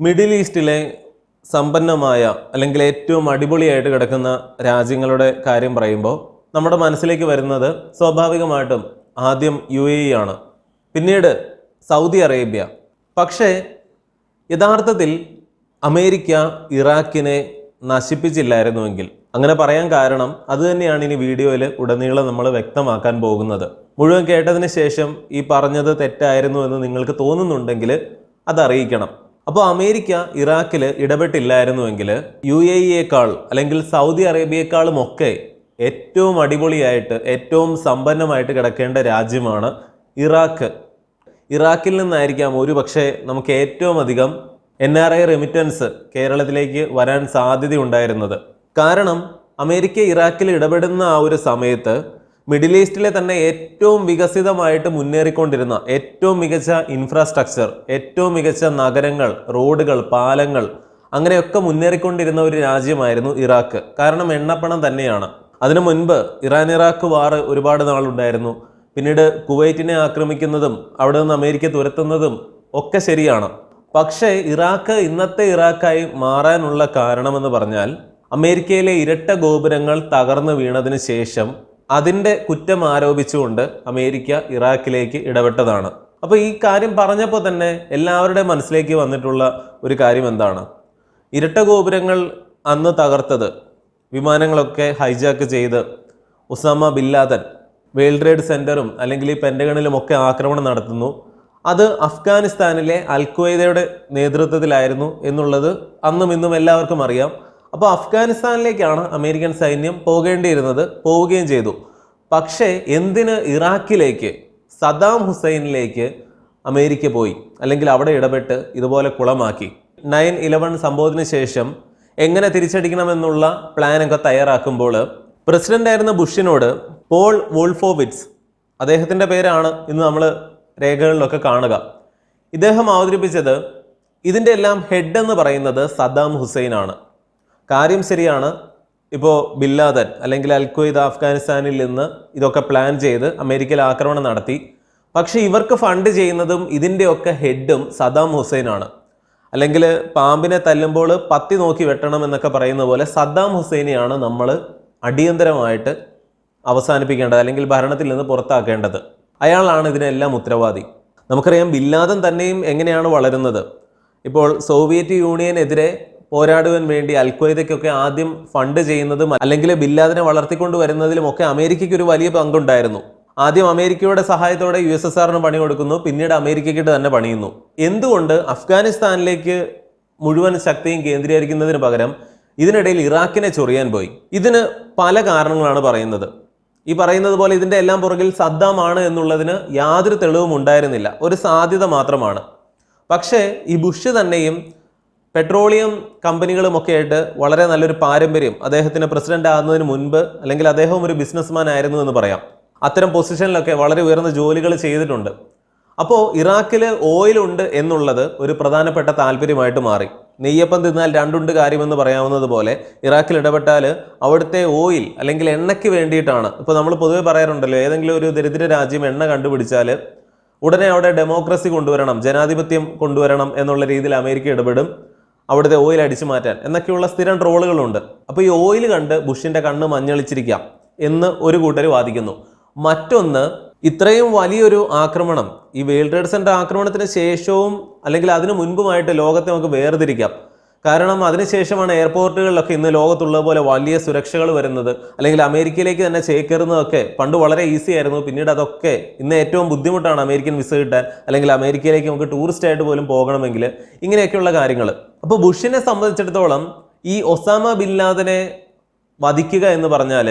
Middle ഈസ്റ്റിലെ സമ്പന്നമായ അല്ലെങ്കിൽ ഏറ്റവും അടിപൊളിയായിട്ട് കിടക്കുന്ന രാജ്യങ്ങളുടെ കാര്യം പറയുമ്പോൾ നമ്മുടെ മനസ്സിലേക്ക് വരുന്നത് സ്വാഭാവികമായിട്ടും ആദ്യം യു എ ഇ ആണ്. പിന്നീട് സൗദി അറേബ്യ. പക്ഷേ യഥാർത്ഥത്തിൽ അമേരിക്ക ഇറാഖിനെ നശിപ്പിച്ചില്ലായിരുന്നുവെങ്കിൽ. അങ്ങനെ പറയാൻ കാരണം അത് തന്നെയാണ് ഇനി വീഡിയോയിൽ ഉടനീളം നമ്മൾ വ്യക്തമാക്കാൻ പോകുന്നത്. മുഴുവൻ കേട്ടതിന് ശേഷം ഈ പറഞ്ഞത് തെറ്റായിരുന്നു എന്ന് നിങ്ങൾക്ക് തോന്നുന്നുണ്ടെങ്കിൽ അത് അറിയിക്കണം. അപ്പോൾ അമേരിക്ക ഇറാഖിൽ ഇടപെട്ടില്ലായിരുന്നുവെങ്കിൽ യു എ ഇയേക്കാൾ അല്ലെങ്കിൽ സൗദി അറേബ്യയെക്കാളും ഒക്കെ ഏറ്റവും അടിപൊളിയായിട്ട് ഏറ്റവും സമ്പന്നമായിട്ട് കിടക്കേണ്ട രാജ്യമാണ് ഇറാഖ്. ഇറാഖിൽ നിന്നായിരിക്കാം ഒരു പക്ഷേ നമുക്ക് ഏറ്റവും അധികം എൻ ആർ ഐ റെമിറ്റൻസ് കേരളത്തിലേക്ക് വരാൻ സാധ്യതയുണ്ടായിരുന്നത്. കാരണം അമേരിക്ക ഇറാഖിൽ ഇടപെടുന്ന ആ ഒരു സമയത്ത് മിഡിൽ ഈസ്റ്റിലെ തന്നെ ഏറ്റവും വികസിതമായിട്ട് മുന്നേറിക്കൊണ്ടിരുന്ന ഏറ്റവും മികച്ച ഇൻഫ്രാസ്ട്രക്ചർ ഏറ്റവും മികച്ച നഗരങ്ങൾ റോഡുകൾ പാലങ്ങൾ അങ്ങനെയൊക്കെ മുന്നേറിക്കൊണ്ടിരുന്ന ഒരു രാജ്യമായിരുന്നു ഇറാഖ്. കാരണം എണ്ണപ്പണം തന്നെയാണ്. അതിനു മുൻപ് ഇറാൻ ഇറാഖ് വാർ ഒരുപാട് നാളുണ്ടായിരുന്നു. പിന്നീട് കുവൈറ്റിനെ ആക്രമിക്കുന്നതും അവിടെ നിന്ന് അമേരിക്ക തുരത്തുന്നതും ഒക്കെ ശരിയാണ്. പക്ഷേ ഇറാഖ് ഇന്നത്തെ ഇറാഖായി മാറാനുള്ള കാരണമെന്ന് പറഞ്ഞാൽ അമേരിക്കയിലെ ഇരട്ട ഗോപുരങ്ങൾ തകർന്നു വീണതിന് ശേഷം അതിന്റെ കുറ്റം ആരോപിച്ചുകൊണ്ട് അമേരിക്ക ഇറാഖിലേക്ക് ഇടപെട്ടതാണ്. അപ്പോൾ ഈ കാര്യം പറഞ്ഞപ്പോൾ തന്നെ എല്ലാവരുടെയും മനസ്സിലേക്ക് വന്നിട്ടുള്ള ഒരു കാര്യം എന്താണ്? ഇരട്ട ഗോപുരങ്ങൾ അന്ന് തകർത്തത് വിമാനങ്ങളൊക്കെ ഹൈജാക്ക് ചെയ്ത് Osama bin Laden World Trade സെന്ററും അല്ലെങ്കിൽ ഈ പെന്റഗണിലും ഒക്കെ ആക്രമണം നടത്തുന്നു. അത് അഫ്ഗാനിസ്ഥാനിലെ അൽക്വയ്ദയുടെ നേതൃത്വത്തിലായിരുന്നു എന്നുള്ളത് അന്നും ഇന്നും എല്ലാവർക്കും അറിയാം. അപ്പോൾ അഫ്ഗാനിസ്ഥാനിലേക്കാണ് അമേരിക്കൻ സൈന്യം പോകേണ്ടിയിരുന്നത് പോവുകയും ചെയ്തു. പക്ഷേ എന്തിന് ഇറാഖിലേക്ക് സദാം ഹുസൈനിലേക്ക് അമേരിക്ക പോയി? അല്ലെങ്കിൽ അവിടെ ഇടപെട്ട് ഇതുപോലെ കുളമാക്കി? നയൻ ഇലവൻ സംഭവത്തിന് ശേഷം എങ്ങനെ തിരിച്ചടിക്കണമെന്നുള്ള പ്ലാനൊക്കെ തയ്യാറാക്കുമ്പോൾ പ്രസിഡന്റായിരുന്ന ബുഷിനോട് പോൾ വോൾഫോവിറ്റ്സ് അദ്ദേഹത്തിന്റെ പേരാണ് ഇന്ന് നമ്മൾ രേഖകളിലൊക്കെ കാണുക. ഇദ്ദേഹം അവതരിപ്പിച്ചത് ഇതിന്റെ എല്ലാം ഹെഡ് എന്ന് പറയുന്നത് സദ്ദാം ഹുസൈനാണ്. കാര്യം ശരിയാണ്. ഇപ്പോൾ ബില്ലാദൻ അല്ലെങ്കിൽ അൽക്വയ്ദ അഫ്ഗാനിസ്ഥാനിൽ നിന്ന് ഇതൊക്കെ പ്ലാൻ ചെയ്ത് അമേരിക്കയിൽ ആക്രമണം നടത്തി. പക്ഷേ ഇവർക്ക് ഫണ്ട് ചെയ്യുന്നതും ഇതിന്റെയൊക്കെ ഹെഡും സദാം ഹുസൈൻ ആണ് അല്ലെങ്കിൽ പാമ്പിനെ തല്ലുമ്പോൾ പത്തി നോക്കി വെട്ടണം എന്നൊക്കെ പറയുന്ന പോലെ സദ്ദാം ഹുസൈനെയാണ് നമ്മൾ അടിയന്തരമായിട്ട് അവസാനിപ്പിക്കേണ്ടത് അല്ലെങ്കിൽ ഭരണത്തിൽ നിന്ന് പുറത്താക്കേണ്ടത്. അയാളാണ് ഇതിനെല്ലാം ഉത്തരവാദി. നമുക്കറിയാം ബില്ലാദൻ തന്നെയും എങ്ങനെയാണ് വളരുന്നത്? ഇപ്പോൾ സോവിയറ്റ് യൂണിയനെതിരെ പോരാടുവാൻ വേണ്ടി അൽക്വയ്ദയ്ക്കൊക്കെ ആദ്യം ഫണ്ട് ചെയ്യുന്നതും അല്ലെങ്കിൽ ബില്ലാദിനെ വളർത്തിക്കൊണ്ട് വരുന്നതിലും ഒക്കെ അമേരിക്കയ്ക്ക് ഒരു വലിയ പങ്കുണ്ടായിരുന്നു. ആദ്യം അമേരിക്കയുടെ സഹായത്തോടെ യു എസ് എസ് ആറിന് പണി കൊടുക്കുന്നു പിന്നീട് അമേരിക്കയ്ക്കിട്ട് തന്നെ പണിയുന്നു. എന്തുകൊണ്ട് അഫ്ഗാനിസ്ഥാനിലേക്ക് മുഴുവൻ ശക്തിയും കേന്ദ്രീകരിക്കുന്നതിന് പകരം ഇതിനിടയിൽ ഇറാഖിനെ ചൊറിയാൻ പോയി? ഇതിന് പല കാരണങ്ങളാണ് പറയുന്നത്. ഈ പറയുന്നത് പോലെ ഇതിന്റെ എല്ലാം പുറകിൽ സദ്ദാമാണ് എന്നുള്ളതിന് യാതൊരു തെളിവും ഉണ്ടായിരുന്നില്ല. ഒരു സാധ്യത മാത്രമാണ്. പക്ഷേ ഈ ബുഷ് തന്നെയും പെട്രോളിയം കമ്പനികളുമൊക്കെ ആയിട്ട് വളരെ നല്ലൊരു പാരമ്പര്യം അദ്ദേഹത്തിന് പ്രസിഡന്റ് ആകുന്നതിന് മുൻപ് അല്ലെങ്കിൽ അദ്ദേഹം ഒരു ബിസിനസ്മാൻ ആയിരുന്നു എന്ന് പറയാം. അത്തരം പൊസിഷനിലൊക്കെ വളരെ ഉയർന്ന ജോലികൾ ചെയ്തിട്ടുണ്ട്. അപ്പോൾ ഇറാഖിൽ ഓയിൽ ഉണ്ട് എന്നുള്ളത് ഒരു പ്രധാനപ്പെട്ട താല്പര്യമായിട്ട് മാറി. നെയ്യപ്പം തിന്നാൽ രണ്ടുണ്ട് കാര്യമെന്ന് പറയാവുന്നത് പോലെ ഇറാഖിൽ ഇടപെട്ടാൽ അവിടുത്തെ ഓയിൽ അല്ലെങ്കിൽ എണ്ണയ്ക്ക് വേണ്ടിയിട്ടാണ്. ഇപ്പോൾ നമ്മൾ പൊതുവെ പറയാറുണ്ടല്ലോ ഏതെങ്കിലും ഒരു ദരിദ്ര രാജ്യം എണ്ണ കണ്ടുപിടിച്ചാൽ ഉടനെ അവിടെ ഡെമോക്രസി കൊണ്ടുവരണം ജനാധിപത്യം കൊണ്ടുവരണം എന്നുള്ള രീതിയിൽ അമേരിക്ക ഇടപെടും. അവിടുത്തെ ഓയിൽ അടിച്ചു മാറ്റാൻ. എന്നൊക്കെയുള്ള സ്ഥിരം ട്രോളുകളുണ്ട്. അപ്പോൾ ഈ ഓയിൽ കണ്ട് ബുഷിന്റെ കണ്ണ് മഞ്ഞളിച്ചിരിക്കാം എന്ന് ഒരു കൂട്ടർ വാദിക്കുന്നു. മറ്റൊന്ന് ഇത്രയും വലിയൊരു ആക്രമണം ഈ വേൾഡ് ട്രേഡ് സെന്റർ ആക്രമണത്തിന് ശേഷവും അല്ലെങ്കിൽ അതിനു മുൻപുമായിട്ട് ലോകത്തെ നമുക്ക് വേർതിരിക്കാം. കാരണം അതിനുശേഷമാണ് എയർപോർട്ടുകളിലൊക്കെ ഇന്ന് ലോകത്തുള്ളത് പോലെ വലിയ സുരക്ഷകൾ വരുന്നത്. അല്ലെങ്കിൽ അമേരിക്കയിലേക്ക് തന്നെ ചേക്കേറുന്നതൊക്കെ പണ്ട് വളരെ ഈസി ആയിരുന്നു. പിന്നീട് അതൊക്കെ ഇന്ന് ഏറ്റവും ബുദ്ധിമുട്ടാണ് അമേരിക്കൻ വിസ കിട്ടാൻ. അല്ലെങ്കിൽ അമേരിക്കയിലേക്ക് നമുക്ക് ടൂറിസ്റ്റ് ആയിട്ട് പോലും പോകണമെങ്കിൽ ഇങ്ങനെയൊക്കെയുള്ള കാര്യങ്ങൾ. അപ്പോൾ ബുഷിനെ സംബന്ധിച്ചിടത്തോളം ഈ ഒസാമ ബിൻ ലാദനെ വധിക്കുക എന്ന് പറഞ്ഞാൽ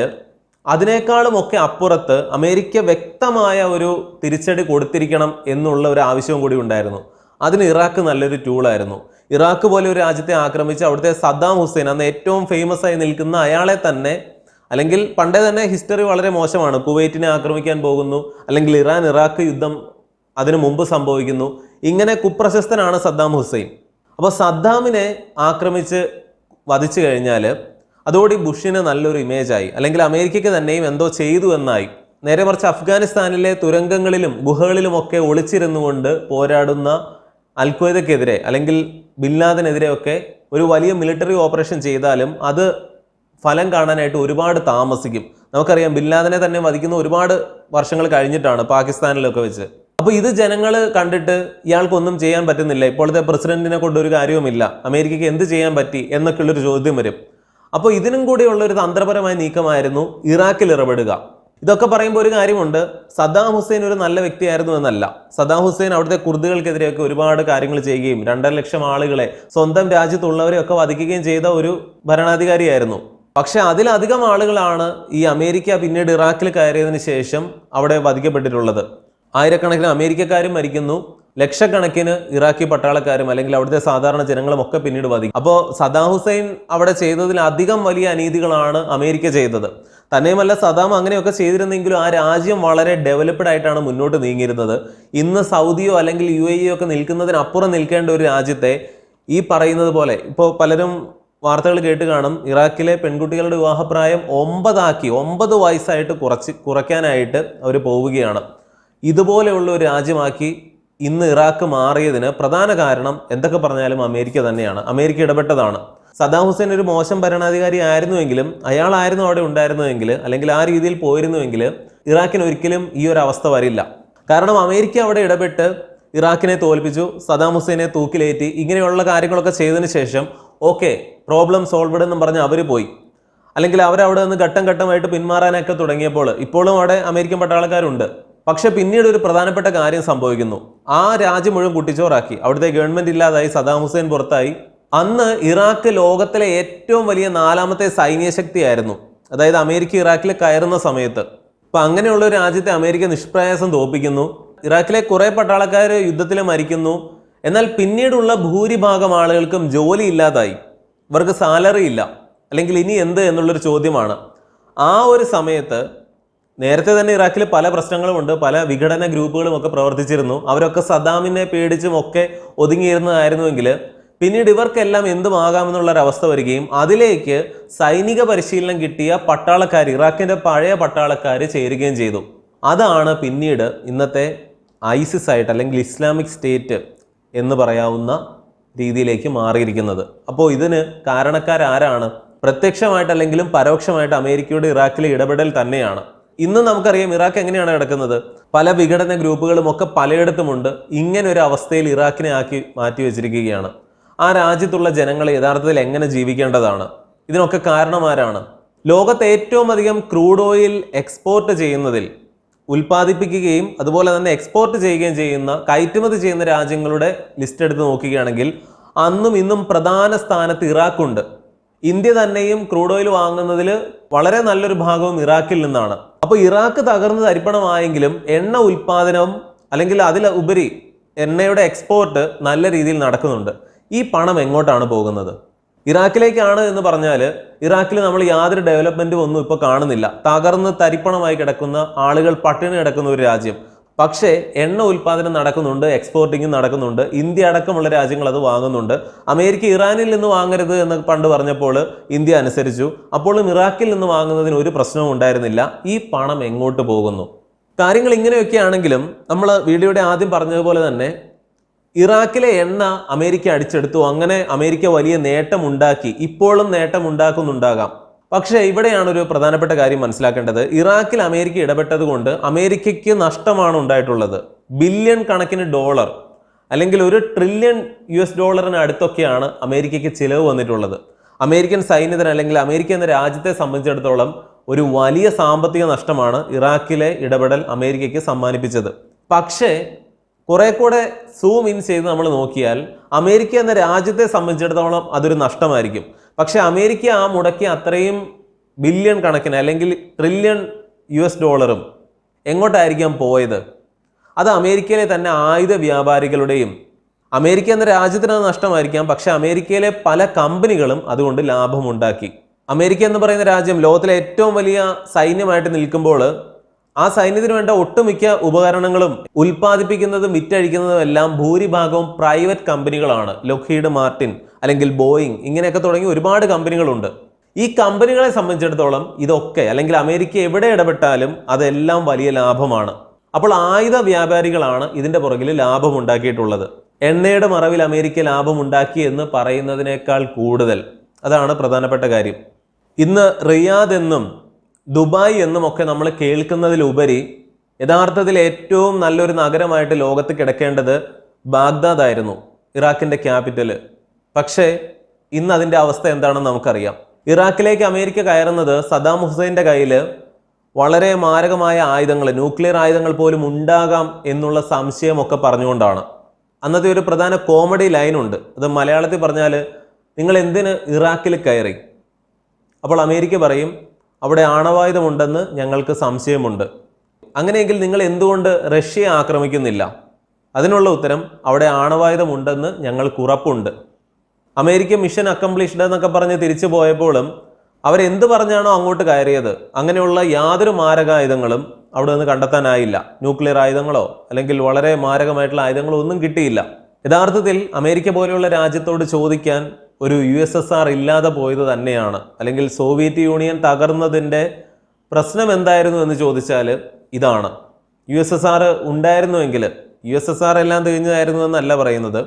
അതിനേക്കാളും ഒക്കെ അപ്പുറത്ത് അമേരിക്ക വ്യക്തമായ ഒരു തിരിച്ചടി കൊടുത്തിരിക്കണം എന്നുള്ള ഒരു ആവശ്യവും കൂടി ഉണ്ടായിരുന്നു. അതിന് ഇറാഖ് നല്ലൊരു ടൂളായിരുന്നു ഇറാഖ് പോലെ ഒരു രാജ്യത്തെ ആക്രമിച്ച് അവിടുത്തെ സദ്ദാം ഹുസൈൻ അന്ന് ഏറ്റവും ഫേമസ് ആയി നിൽക്കുന്ന അയാളെ തന്നെ അല്ലെങ്കിൽ പണ്ടേ തന്നെ ഹിസ്റ്ററി വളരെ മോശമാണ്. കുവൈറ്റിനെ ആക്രമിക്കാൻ പോകുന്നു അല്ലെങ്കിൽ ഇറാൻ ഇറാഖ് യുദ്ധം അതിനു മുമ്പ് സംഭവിക്കുന്നു. ഇങ്ങനെ കുപ്രശസ്തനാണ് സദ്ദാം ഹുസൈൻ. അപ്പോൾ സദ്ദാമിനെ ആക്രമിച്ച് വധിച്ചു കഴിഞ്ഞാൽ അതോടെ ബുഷിന് നല്ലൊരു ഇമേജായി അല്ലെങ്കിൽ അമേരിക്കയ്ക്ക് തന്നെയും എന്തോ ചെയ്തു എന്നായി. നേരെ മറിച്ച് അഫ്ഗാനിസ്ഥാനിലെ തുരങ്കങ്ങളിലും ഗുഹകളിലുമൊക്കെ ഒളിച്ചിരുന്നുകൊണ്ട് പോരാടുന്ന അൽഖ്വയ്ദക്കെതിരെ അല്ലെങ്കിൽ ബില്ലാദിനെതിരെ ഒക്കെ ഒരു വലിയ മിലിറ്ററി ഓപ്പറേഷൻ ചെയ്താലും അത് ഫലം കാണാനായിട്ട് ഒരുപാട് താമസിക്കും. നമുക്കറിയാം ബില്ലാദിനെ തന്നെ വധിക്കുന്ന ഒരുപാട് വർഷങ്ങൾ കഴിഞ്ഞിട്ടാണ് പാകിസ്ഥാനിലൊക്കെ വെച്ച്. അപ്പോൾ ഇത് ജനങ്ങൾ കണ്ടിട്ട് ഇയാൾക്കൊന്നും ചെയ്യാൻ പറ്റുന്നില്ല. ഇപ്പോഴത്തെ പ്രസിഡന്റിനെ കൊണ്ട് ഒരു കാര്യവുമില്ല. അമേരിക്കയ്ക്ക് എന്ത് ചെയ്യാൻ പറ്റി എന്നൊക്കെയുള്ളൊരു ചോദ്യം വരും. അപ്പോൾ ഇതിനും കൂടിയുള്ള ഒരു തന്ത്രപരമായ നീക്കമായിരുന്നു ഇറാഖിൽ ഇടപെടുക. ഇതൊക്കെ പറയുമ്പോൾ ഒരു കാര്യമുണ്ട്. സദ്ദാം ഹുസൈൻ ഒരു നല്ല വ്യക്തിയായിരുന്നു എന്നല്ല. സദ്ദാം ഹുസൈൻ അവിടുത്തെ കുർദുകൾക്കെതിരെയൊക്കെ ഒരുപാട് കാര്യങ്ങൾ ചെയ്യുകയും രണ്ടര ലക്ഷം ആളുകളെ സ്വന്തം രാജ്യത്തുള്ളവരെയൊക്കെ വധിക്കുകയും ചെയ്ത ഒരു ഭരണാധികാരിയായിരുന്നു. പക്ഷെ അതിലധികം ആളുകളാണ് ഈ അമേരിക്ക പിന്നീട് ഇറാഖിൽ കയറിയതിന് ശേഷം അവിടെ വധിക്കപ്പെട്ടിട്ടുള്ളത്. ആയിരക്കണക്കിന് അമേരിക്കക്കാരും മരിക്കുന്നു. ലക്ഷക്കണക്കിന് ഇറാഖി പട്ടാളക്കാരും അല്ലെങ്കിൽ അവിടുത്തെ സാധാരണ ജനങ്ങളും ഒക്കെ പിന്നീട് വധിക്കും. അപ്പോൾ സദാം ഹുസൈൻ അവിടെ ചെയ്തതിലധികം വലിയ അനീതികളാണ് അമേരിക്ക ചെയ്തത്. തന്നെയുമല്ല സദാം അങ്ങനെയൊക്കെ ചെയ്തിരുന്നെങ്കിലും ആ രാജ്യം വളരെ ഡെവലപ്ഡ് ആയിട്ടാണ് മുന്നോട്ട് നീങ്ങിയിരുന്നത്. ഇന്ന് സൗദിയോ അല്ലെങ്കിൽ യു എ ഒക്കെ നിൽക്കുന്നതിനപ്പുറം നിൽക്കേണ്ട ഒരു രാജ്യത്തെ ഈ പറയുന്നത് പോലെ ഇപ്പോൾ പലരും വാർത്തകൾ കേട്ട് കാണും ഇറാഖിലെ പെൺകുട്ടികളുടെ വിവാഹപ്രായം ഒമ്പതാക്കി ഒമ്പത് വയസ്സായിട്ട് കുറച്ച് കുറയ്ക്കാനായിട്ട് അവർ പോവുകയാണ്. ഇതുപോലെയുള്ള ഒരു രാജ്യമാക്കി ഇന്ന് ഇറാഖ് മാറിയതിന് പ്രധാന കാരണം എന്തൊക്കെ പറഞ്ഞാലും അമേരിക്ക തന്നെയാണ്. അമേരിക്ക ഇടപെട്ടതാണ്. സദാം ഹുസൈൻ ഒരു മോശം ഭരണാധികാരി ആയിരുന്നുവെങ്കിലും അയാളായിരുന്നു അവിടെ ഉണ്ടായിരുന്നുവെങ്കിൽ അല്ലെങ്കിൽ ആ രീതിയിൽ പോയിരുന്നുവെങ്കിൽ ഇറാഖിന് ഒരിക്കലും ഈ ഒരു അവസ്ഥ വരില്ല. കാരണം അമേരിക്ക അവിടെ ഇടപെട്ട് ഇറാഖിനെ തോൽപ്പിച്ചു സദാം ഹുസൈനെ തൂക്കിലേറ്റി ഇങ്ങനെയുള്ള കാര്യങ്ങളൊക്കെ ചെയ്തതിന് ശേഷം ഓക്കെ പ്രോബ്ലം സോൾവഡ് എന്നും പറഞ്ഞ് അവർ പോയി. അല്ലെങ്കിൽ അവരവിടെ നിന്ന് ഘട്ടം ഘട്ടമായിട്ട് പിന്മാറാനൊക്കെ തുടങ്ങിയപ്പോൾ ഇപ്പോഴും അവിടെ അമേരിക്കൻ പട്ടാളക്കാരുണ്ട്. പക്ഷെ പിന്നീട് ഒരു പ്രധാനപ്പെട്ട കാര്യം സംഭവിക്കുന്നു. ആ രാജ്യം മുഴുവൻ കുട്ടിച്ചോറാക്കി. അവിടുത്തെ ഗവൺമെന്റ് ഇല്ലാതായി സദാം ഹുസൈൻ പുറത്തായി. അന്ന് ഇറാഖ് ലോകത്തിലെ ഏറ്റവും വലിയ നാലാമത്തെ സൈനിക ശക്തിയായിരുന്നു. അതായത് അമേരിക്ക ഇറാഖിൽ കയറുന്ന സമയത്ത്. അപ്പൊ അങ്ങനെയുള്ള ഒരു രാജ്യത്തെ അമേരിക്ക നിഷ്പ്രയാസം തോപ്പിക്കുന്നു ഇറാഖിലെ കുറേ പട്ടാളക്കാർ യുദ്ധത്തിൽ മരിക്കുന്നു. എന്നാൽ പിന്നീടുള്ള ഭൂരിഭാഗം ആളുകൾക്കും ജോലി ഇല്ലാതായി. ഇവർക്ക് സാലറി ഇല്ല. അല്ലെങ്കിൽ ഇനി എന്ത് എന്നുള്ളൊരു ചോദ്യമാണ്. ആ ഒരു സമയത്ത് നേരത്തെ തന്നെ ഇറാഖിൽ പല പ്രശ്നങ്ങളുമുണ്ട് പല വിഘടന ഗ്രൂപ്പുകളും ഒക്കെ പ്രവർത്തിച്ചിരുന്നു. അവരൊക്കെ സദാമിനെ പേടിച്ചും ഒക്കെ ഒതുങ്ങിയിരുന്നതായിരുന്നുവെങ്കിൽ പിന്നീട് ഇവർക്കെല്ലാം എന്തുമാകാമെന്നുള്ള ഒരു അവസ്ഥ വരികയും അതിലേക്ക് സൈനിക പരിശീലനം കിട്ടിയ പട്ടാളക്കാർ ഇറാഖിന്റെ പഴയ പട്ടാളക്കാർ ചേരുകയും ചെയ്തു. അതാണ് പിന്നീട് ഇന്നത്തെ ഐസിസ് ആയിട്ട് അല്ലെങ്കിൽ ഇസ്ലാമിക് സ്റ്റേറ്റ് എന്ന് പറയാവുന്ന രീതിയിലേക്ക് മാറിയിരിക്കുന്നത്. അപ്പോൾ ഇതിന് കാരണക്കാരാരാണ്? പ്രത്യക്ഷമായിട്ടല്ലെങ്കിലും പരോക്ഷമായിട്ട് അമേരിക്കയുടെ ഇറാഖിലെ ഇടപെടൽ തന്നെയാണ്. ഇന്ന് നമുക്കറിയാം ഇറാഖ് എങ്ങനെയാണ് കിടക്കുന്നത്? പല വിഘടന ഗ്രൂപ്പുകളും ഒക്കെ പലയിടത്തുമുണ്ട്. ഇങ്ങനെ ഒരു അവസ്ഥയിൽ ഇറാഖിനെ ആക്കി മാറ്റി വെച്ചിരിക്കുകയാണ്. ആ രാജ്യത്തുള്ള ജനങ്ങൾ യഥാർത്ഥത്തിൽ എങ്ങനെ ജീവിക്കേണ്ടതാണ്? ഇതിനൊക്കെ കാരണമാരാണ് ലോകത്തെ ഏറ്റവും അധികം ക്രൂഡ് ഓയിൽ എക്സ്പോർട്ട് ചെയ്യുന്നതിൽ ഉൽപ്പാദിപ്പിക്കുകയും അതുപോലെ തന്നെ എക്സ്പോർട്ട് ചെയ്യുകയും ചെയ്യുന്ന കയറ്റുമതി ചെയ്യുന്ന രാജ്യങ്ങളുടെ ലിസ്റ്റ് എടുത്ത് നോക്കുകയാണെങ്കിൽ അന്നും ഇന്നും പ്രധാന സ്ഥാനത്ത് ഇറാഖുണ്ട്. ഇന്ത്യ തന്നെയും ക്രൂഡ് ഓയിൽ വാങ്ങുന്നതിൽ വളരെ നല്ലൊരു ഭാഗവും ഇറാഖിൽ നിന്നാണ്. അപ്പോൾ ഇറാഖ് തകർന്ന് തരിപ്പണമായെങ്കിലും എണ്ണ ഉൽപാദനം അല്ലെങ്കിൽ അതിൽ ഉപരി എണ്ണയുടെ എക്സ്പോർട്ട് നല്ല രീതിയിൽ നടക്കുന്നുണ്ട്. ഈ പണം എങ്ങോട്ടാണ് പോകുന്നത്? ഇറാഖിലേക്കാണ് എന്ന് പറഞ്ഞാൽ ഇറാഖിൽ നമ്മൾ യാതൊരു ഡെവലപ്മെന്റും ഒന്നും ഇപ്പോൾ കാണുന്നില്ല. തകർന്ന് തരിപ്പണമായി കിടക്കുന്ന ആളുകൾ പട്ടിണി കിടക്കുന്ന ഒരു രാജ്യം. പക്ഷേ എണ്ണ ഉൽപാദനം നടക്കുന്നുണ്ട് എക്സ്പോർട്ടിങ്ങും നടക്കുന്നുണ്ട്. ഇന്ത്യ അടക്കമുള്ള രാജ്യങ്ങൾ അത് വാങ്ങുന്നുണ്ട്. അമേരിക്ക ഇറാനിൽ നിന്ന് വാങ്ങരുത് എന്ന് പണ്ട് പറഞ്ഞപ്പോൾ ഇന്ത്യ അനുസരിച്ചു. അപ്പോഴും ഇറാഖിൽ നിന്ന് വാങ്ങുന്നതിന് ഒരു പ്രശ്നവും ഉണ്ടായിരുന്നില്ല. ഈ പണം എങ്ങോട്ട് പോകുന്നു? കാര്യങ്ങൾ ഇങ്ങനെയൊക്കെ ആണെങ്കിലും നമ്മൾ വീഡിയോയുടെ ആദ്യം പറഞ്ഞതുപോലെ തന്നെ ഇറാഖിലെ എണ്ണ അമേരിക്ക അടിച്ചെടുത്തു. അങ്ങനെ അമേരിക്ക വലിയ നേട്ടമുണ്ടാക്കി. ഇപ്പോഴും നേട്ടമുണ്ടാക്കുന്നുണ്ടാകാം. പക്ഷേ ഇവിടെയാണ് ഒരു പ്രധാനപ്പെട്ട കാര്യം മനസ്സിലാക്കേണ്ടത്. ഇറാഖിൽ അമേരിക്ക ഇടപെട്ടത് കൊണ്ട് അമേരിക്കയ്ക്ക് നഷ്ടമാണ് ഉണ്ടായിട്ടുള്ളത്. ബില്യൺ കണക്കിന് ഡോളർ അല്ലെങ്കിൽ ഒരു ട്രില്യൺ യു എസ് ഡോളറിന് അടുത്തൊക്കെയാണ് അമേരിക്കയ്ക്ക് ചിലവ് വന്നിട്ടുള്ളത്. അമേരിക്കൻ സൈന്യത്തിന് അല്ലെങ്കിൽ അമേരിക്ക എന്ന രാജ്യത്തെ സംബന്ധിച്ചിടത്തോളം ഒരു വലിയ സാമ്പത്തിക നഷ്ടമാണ് ഇറാഖിലെ ഇടപെടൽ അമേരിക്കയ്ക്ക് സമ്മാനിപ്പിച്ചത്. പക്ഷേ കുറെ കൂടെ സൂം ഇൻ ചെയ്ത് നമ്മൾ നോക്കിയാൽ അമേരിക്ക എന്ന രാജ്യത്തെ സംബന്ധിച്ചിടത്തോളം അതൊരു നഷ്ടമായിരിക്കും. പക്ഷെ അമേരിക്ക ആ മുടക്കിയ അത്രയും ബില്യൺ കണക്കിന് അല്ലെങ്കിൽ ട്രില്യൺ യു എസ് ഡോളറും എങ്ങോട്ടായിരിക്കാം പോയത്? അത് അമേരിക്കയിലെ തന്നെ ആയുധ വ്യാപാരികളുടെയും അമേരിക്ക എന്ന രാജ്യത്തിന് അത് നഷ്ടമായിരിക്കാം. പക്ഷെ അമേരിക്കയിലെ പല കമ്പനികളും അതുകൊണ്ട് ലാഭമുണ്ടാക്കി. അമേരിക്ക എന്ന് പറയുന്ന രാജ്യം ലോകത്തിലെ ഏറ്റവും വലിയ സൈന്യമായിട്ട് നിൽക്കുമ്പോൾ ആ സൈന്യത്തിന് വേണ്ട ഒട്ടുമിക്ക ഉപകരണങ്ങളും ഉൽപ്പാദിപ്പിക്കുന്നതും വിറ്റഴിക്കുന്നതും എല്ലാം ഭൂരിഭാഗവും പ്രൈവറ്റ് കമ്പനികളാണ്. ലൊഹീഡ് മാർട്ടിൻ അല്ലെങ്കിൽ ബോയിങ് ഇങ്ങനെയൊക്കെ തുടങ്ങി ഒരുപാട് കമ്പനികളുണ്ട്. ഈ കമ്പനികളെ സംബന്ധിച്ചിടത്തോളം ഇതൊക്കെ അല്ലെങ്കിൽ അമേരിക്ക എവിടെ ഇടപെട്ടാലും അതെല്ലാം വലിയ ലാഭമാണ്. അപ്പോൾ ആയുധ വ്യാപാരികളാണ് ഇതിന്റെ പുറകിൽ ലാഭം ഉണ്ടാക്കിയിട്ടുള്ളത്. എണ്ണയുടെ മറവിൽ അമേരിക്ക ലാഭമുണ്ടാക്കി എന്ന് പറയുന്നതിനേക്കാൾ കൂടുതൽ. അതാണ് പ്രധാനപ്പെട്ട കാര്യം. ഇന്ന് റിയാദ് എന്നും ദുബായ് എന്നും ഒക്കെ നമ്മൾ കേൾക്കുന്നതിലുപരി യഥാർത്ഥത്തിൽ ഏറ്റവും നല്ലൊരു നഗരമായിട്ട് ലോകത്ത് കിടക്കേണ്ടത് ബാഗ്ദാദ് ആയിരുന്നു ഇറാഖിന്റെ ക്യാപിറ്റൽ പക്ഷേ ഇന്ന് അതിന്റെ അവസ്ഥ എന്താണെന്ന് നമുക്കറിയാം. ഇറാഖിലേക്ക് അമേരിക്ക കയറുന്നത് സദാം ഹുസൈന്റെ കയ്യിൽ വളരെ മാരകമായ ആയുധങ്ങൾ ന്യൂക്ലിയർ ആയുധങ്ങൾ പോലും ഉണ്ടാകാം എന്നുള്ള സംശയമൊക്കെ പറഞ്ഞുകൊണ്ടാണ്. അന്നത്തെ ഒരു പ്രധാന കോമഡി ലൈനുണ്ട് അത് മലയാളത്തിൽ പറഞ്ഞാൽ നിങ്ങൾ എന്തിന് ഇറാഖിൽ കയറി? അപ്പോൾ അമേരിക്ക പറയും അവിടെ ആണവായുധമുണ്ടെന്ന് ഞങ്ങൾക്ക് സംശയമുണ്ട്. അങ്ങനെയെങ്കിൽ നിങ്ങൾ എന്തുകൊണ്ട് റഷ്യയെ ആക്രമിക്കുന്നില്ല? അതിനുള്ള ഉത്തരം അവിടെ ആണവായുധമുണ്ടെന്ന് ഞങ്ങൾക്ക് ഉറപ്പുണ്ട്. അമേരിക്ക മിഷൻ അക്കംപ്ലിഷ്ഡ് എന്നൊക്കെ പറഞ്ഞ് തിരിച്ചു പോയപ്പോഴും അവരെന്ത് പറഞ്ഞാണോ അങ്ങോട്ട് കയറിയത്. അങ്ങനെയുള്ള യാതൊരു മാരകായുധങ്ങളും അവിടെ നിന്ന് കണ്ടെത്താനായില്ല. ന്യൂക്ലിയർ ആയുധങ്ങളോ അല്ലെങ്കിൽ വളരെ മാരകമായിട്ടുള്ള ആയുധങ്ങളോ ഒന്നും കിട്ടിയില്ല. യഥാർത്ഥത്തിൽ അമേരിക്ക പോലെയുള്ള രാജ്യത്തോട് ചോദിക്കാൻ ഒരു യു എസ് എസ് ആർ ഇല്ലാതെ പോയത് തന്നെയാണ്. അല്ലെങ്കിൽ സോവിയറ്റ് യൂണിയൻ തകർന്നതിന്റെ പ്രശ്നം എന്തായിരുന്നു എന്ന് ചോദിച്ചാൽ ഇതാണ്. യു എസ് എസ് ആർ ഉണ്ടായിരുന്നുവെങ്കിൽ യു എസ് എസ് ആർ എല്ലാം തികഞ്ഞതായിരുന്നു എന്നല്ല പറയുന്നത്.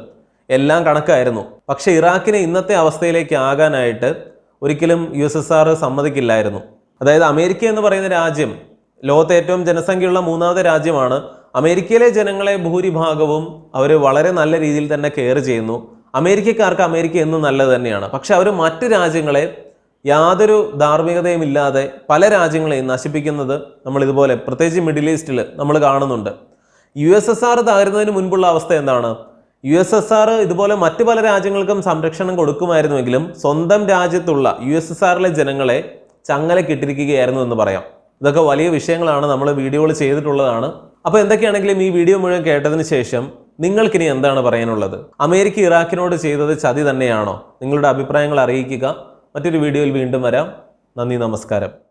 എല്ലാം കണക്കായിരുന്നു. പക്ഷേ ഇറാഖിനെ ഇന്നത്തെ അവസ്ഥയിലേക്ക് ആകാനായിട്ട് ഒരിക്കലും യു എസ് എസ് ആർ സമ്മതിക്കില്ലായിരുന്നു. അതായത് അമേരിക്ക എന്ന് പറയുന്ന രാജ്യം ലോകത്തെ ഏറ്റവും ജനസംഖ്യയുള്ള മൂന്നാമത്തെ രാജ്യമാണ്. അമേരിക്കയിലെ ജനങ്ങളെ ഭൂരിഭാഗവും അവർ വളരെ നല്ല രീതിയിൽ തന്നെ കെയർ ചെയ്യുന്നു. അമേരിക്കക്കാർക്ക് അമേരിക്ക എന്നും നല്ലത് തന്നെയാണ്. പക്ഷെ അവർ മറ്റ് രാജ്യങ്ങളെ യാതൊരു ധാർമ്മികതയും ഇല്ലാതെ പല രാജ്യങ്ങളെയും നശിപ്പിക്കുന്നത് നമ്മൾ ഇതുപോലെ പ്രത്യേകിച്ച് മിഡിൽ ഈസ്റ്റിൽ നമ്മൾ കാണുന്നുണ്ട്. യു എസ് എസ് ആർ തകരുന്നതിന് മുൻപുള്ള അവസ്ഥ എന്താണ്? യു എസ് എസ് ആർ ഇതുപോലെ മറ്റ് പല രാജ്യങ്ങൾക്കും സംരക്ഷണം കൊടുക്കുമായിരുന്നുവെങ്കിലും സ്വന്തം രാജ്യത്തുള്ള യു എസ് എസ് ആറിലെ ജനങ്ങളെ ചങ്ങലക്കിട്ടിരിക്കുകയായിരുന്നു എന്ന് പറയാം. ഇതൊക്കെ വലിയ വിഷയങ്ങളാണ് നമ്മൾ വീഡിയോകൾ ചെയ്തിട്ടുള്ളതാണ്. അപ്പോൾ എന്തൊക്കെയാണെങ്കിലും ഈ വീഡിയോ മുഴുവൻ കേട്ടതിന് ശേഷം നിങ്ങൾക്കിനി എന്താണ് പറയാനുള്ളത്? അമേരിക്ക ഇറാഖിനോട് ചെയ്തത് ചതി തന്നെയാണോ? നിങ്ങളുടെ അഭിപ്രായങ്ങൾ അറിയിക്കുക. മറ്റൊരു വീഡിയോയിൽ വീണ്ടും വരാം. നന്ദി നമസ്കാരം.